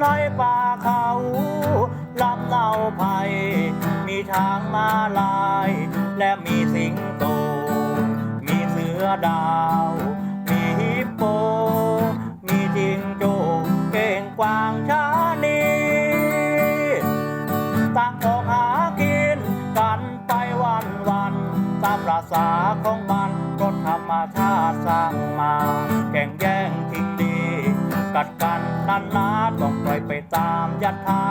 ในป่าเขาลำเนาไผ่มีช้างมาลาย และมีสิงโต มีเสือดาว มีฮิปโป มีจิงโจ้เก่งกวางชานีต่างออกหากินกันไปวันวันตามประสาของมันก็ธรรมชาติสร้างมา แก่งแย่งทิ้งดี กัดกันนันน ยัตถา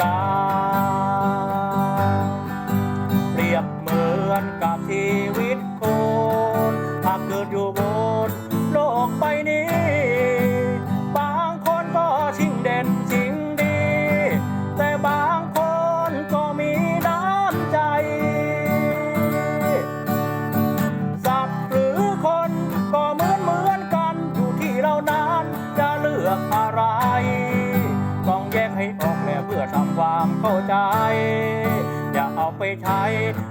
กาเปรียบเหมือนกับชีวิตคนหากเกิดอยู่บน เพื่อทำความเข้าใจ อย่าเอาไปใช้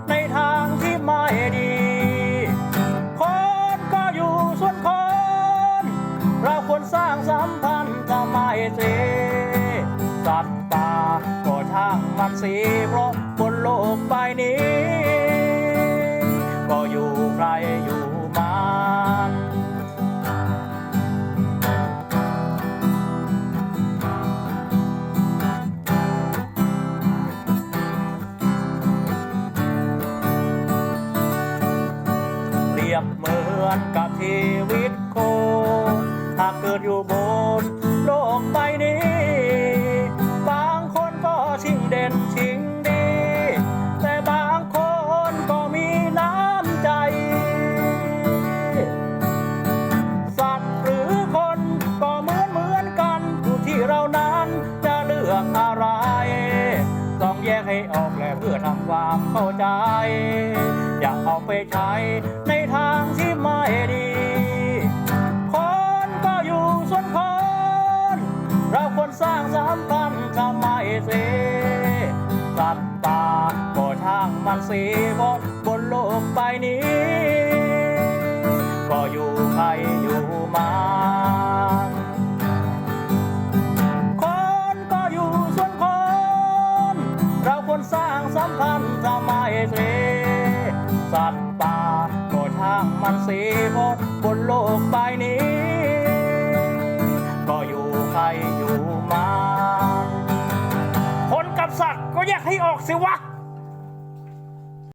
ในทางที่ไม่ดี คนก็อยู่ส่วนคน เราควรสร้างสัมพันธ์ทำไมเสีสัตว์ป่าก็ช่างมันสีเพราะบนโลกใบนี้ ก็อยู่ใคร ยบเหมือนกับชีวิต งแยกให้ออกและเพื่อทำความเข้าใจ อย่าเอาไปใช้ในทางที่ไม่ดี คนก็อยู่ส่วนคน เราควรสร้างสัมพันธ์ทำไมเสีสัตว์ป่าก็ช่างมันสีบนบนโลกใบนี้ ก็อยู่ใครอยู่มัน เสีสัตว์ป่าก็ช่างมันสีบนบนโลกใบนี้ ก็อยู่ใครอยู่มันคนกับสัตว์ก็แยกให้ออกสิวะ